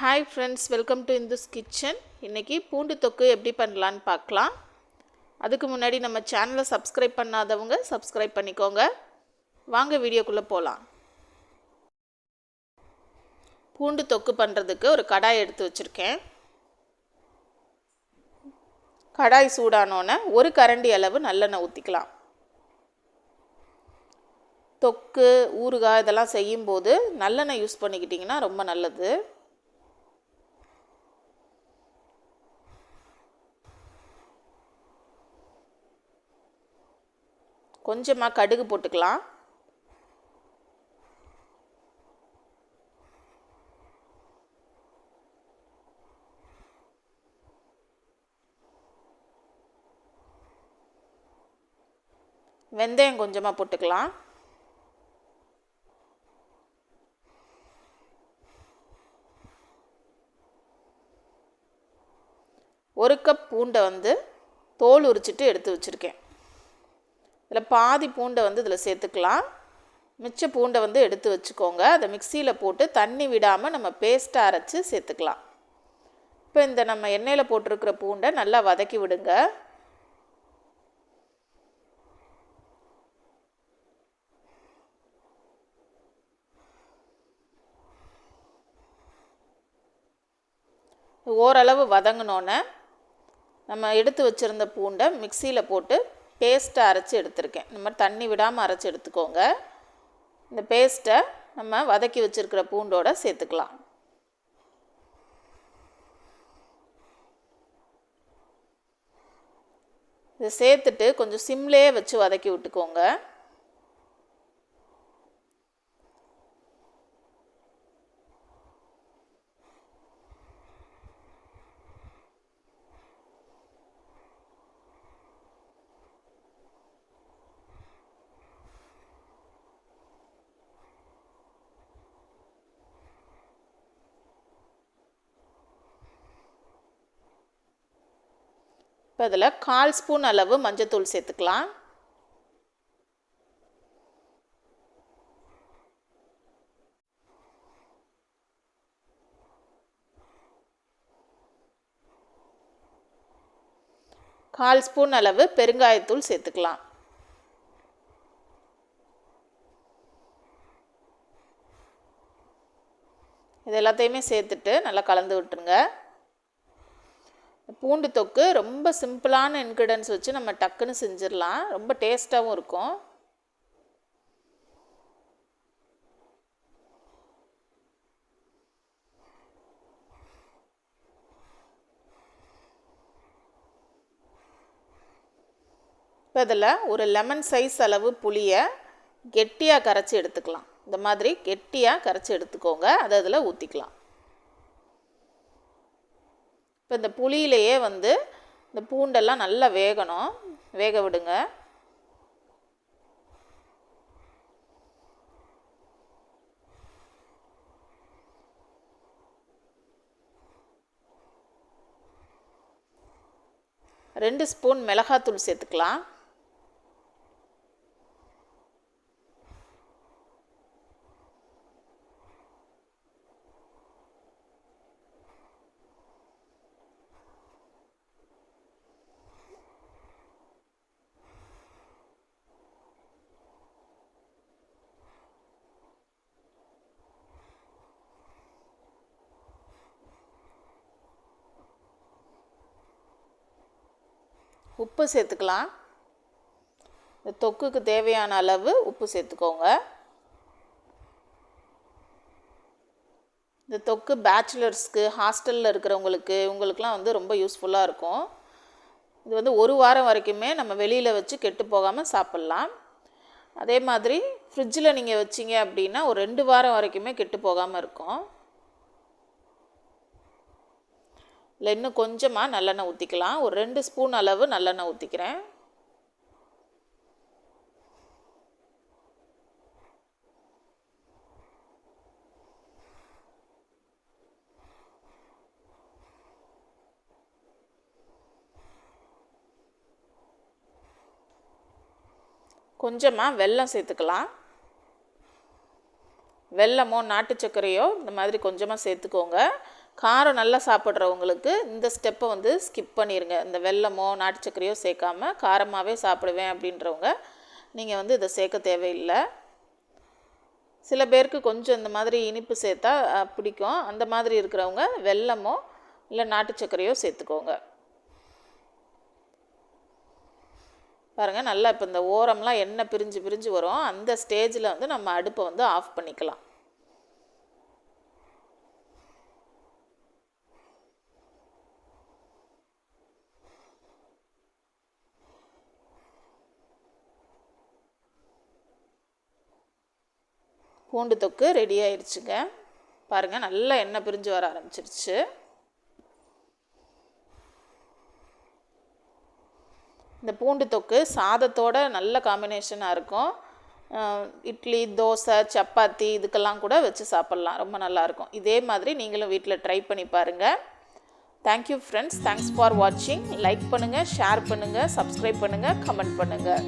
Hi friends welcome to Indhu's kitchen இன்றைக்கி பூண்டு தொக்கு எப்படி பண்ணலான்னு பார்க்கலாம். அதுக்கு முன்னாடி நம்ம சேனலை சப்ஸ்கிரைப் பண்ணாதவங்க சப்ஸ்கிரைப் பண்ணிக்கோங்க. வாங்க வீடியோக்குள்ளே போகலாம் பூண்டு தொக்கு பண்ணுறதுக்கு ஒரு கடாய் எடுத்து வச்சுருக்கேன். கடாய் சூடானோன்னே ஒரு கரண்டி அளவு நல்லெண்ணெய் ஊற்றிக்கலாம் தொக்கு ஊறுகாய் இதெல்லாம் செய்யும்போது நல்லெண்ணெய் யூஸ் பண்ணிக்கிட்டிங்கன்னா ரொம்ப நல்லது. கொஞ்சமாக கடுகு போட்டுக்கலாம். வெந்தயம் கொஞ்சமாக போட்டுக்கலாம். ஒரு கப் பூண்டை வந்து தோல் உரிச்சிட்டு எடுத்து வச்சுருக்கேன். இதில் பாதி பூண்டை வந்து இதில் சேர்த்துக்கலாம். மிச்ச பூண்டை வந்து எடுத்து வச்சுக்கோங்க. அதை மிக்சியில் போட்டு தண்ணி விடாமல் நம்ம பேஸ்ட்டாக அரைச்சி சேர்த்துக்கலாம். இப்போ இந்த நம்ம எண்ணெயில் போட்டிருக்கிற பூண்டை நல்லா வதக்கி விடுங்க. ஓரளவு வதங்கினோன்னே நம்ம எடுத்து வச்சுருந்த பூண்டை மிக்சியில் போட்டு பேஸ்ட்டை அரைச்சி எடுத்திருக்கேன். இந்த மாதிரி தண்ணி விடாமல் அரைச்சி எடுத்துக்கோங்க. இந்த பேஸ்ட்டை நம்ம வதக்கி வச்சுருக்கிற பூண்டோட சேர்த்துக்கலாம். இதை சேர்த்துட்டு கொஞ்சம் சிம்லேயே வச்சு வதக்கி விட்டுக்கோங்க. இப்போ அதில் கால் ஸ்பூன் அளவு மஞ்சத்தூள் சேர்த்துக்கலாம். கால் ஸ்பூன் அளவு பெருங்காயத்தூள் சேர்த்துக்கலாம். இது எல்லாத்தையுமே சேர்த்துட்டு நல்லா கலந்து விட்டுருங்க. பூண்டு தொக்கு ரொம்ப சிம்பிளான இன்க்ரீடியன்ஸ் வச்சு நம்ம டக்குன்னு செஞ்சிடலாம். ரொம்ப டேஸ்ட்டாகவும் இருக்கும். இப்போ இதில் ஒரு லெமன் சைஸ் அளவு புளியை கெட்டியாக கரைச்சி எடுத்துக்கலாம். இந்த மாதிரி கெட்டியாக கரைச்சி எடுத்துக்கோங்க. அதை அதில் ஊற்றிக்கலாம் இப்போ இந்த புளியிலையே வந்து இந்த பூண்டெல்லாம் நல்லா வேகணும். வேக விடுங்க. ரெண்டு ஸ்பூன் மிளகாத்தூள் சேர்த்துக்கலாம். உப்பு சேர்த்துக்கலாம். இந்த தொக்குக்கு தேவையான அளவு உப்பு சேர்த்துக்கோங்க. இந்த தொக்கு பேச்சுலர்ஸ்க்கு ஹாஸ்டலில் இருக்கிறவங்களுக்கு இவங்களுக்குலாம் வந்து ரொம்ப யூஸ்ஃபுல்லாக இருக்கும். இது வந்து ஒரு வாரம் வரைக்குமே நம்ம வெளியில் வச்சு கெட்டு போகாமல் சாப்பிட்லாம். அதே மாதிரி ஃப்ரிட்ஜில் நீங்கள் வச்சிங்க அப்படின்னா ஒரு ரெண்டு வாரம் வரைக்குமே கெட்டு போகாமல் இருக்கும். இல்லை இன்னும் கொஞ்சமாக நல்லெண்ணெய் ஊற்றிக்கலாம் ஒரு ரெண்டு ஸ்பூன் அளவு நல்லெண்ணெய் ஊற்றிக்கிறேன் கொஞ்சமாக வெல்லம் சேர்த்துக்கலாம். வெல்லமோ நாட்டு சர்க்கரையோ இந்த மாதிரி கொஞ்சமாக சேர்த்துக்கோங்க. காரம் நல்லா சாப்பிட்றவங்களுக்கு இந்த ஸ்டெப்பை வந்து ஸ்கிப் பண்ணிடுங்க இந்த வெல்லமோ நாட்டு சர்க்கரையோ சேர்க்காம காரமாகவே சாப்பிடுவேன் அப்படின்றவங்க நீங்கள் வந்து இதை சேர்க்க தேவையில்லை. சில பேருக்கு கொஞ்சம் இந்த மாதிரி இனிப்பு சேர்த்தா பிடிக்கும். அந்த மாதிரி இருக்கிறவங்க வெல்லமோ இல்லை நாட்டு சர்க்கரையோ சேர்த்துக்கோங்க. பாருங்கள் நல்லா இப்போ இந்த ஓரம்லாம் எண்ணெய் பிரிஞ்சு பிரிஞ்சு வரும். அந்த ஸ்டேஜில் வந்து நம்ம அடுப்பை வந்து ஆஃப் பண்ணிக்கலாம். பூண்டு தொக்கு ரெடி ஆயிடுச்சுங்க பாருங்கள் நல்லா எண்ணெய் பிரிஞ்சு வர ஆரம்பிச்சிருச்சு. இந்த பூண்டு தொக்கு சாதத்தோட நல்ல காம்பினேஷனாக இருக்கும். இட்லி தோசை சப்பாத்தி இதுக்கெல்லாம் கூட வச்சு சாப்பிட்லாம். ரொம்ப நல்லாயிருக்கும் இதே மாதிரி நீங்களும் வீட்டில் ட்ரை பண்ணி பாருங்கள் thank you friends thanks for வாட்சிங் லைக் பண்ணுங்கள் ஷேர் பண்ணுங்கள் சப்ஸ்கிரைப் பண்ணுங்கள் கமெண்ட் பண்ணுங்கள்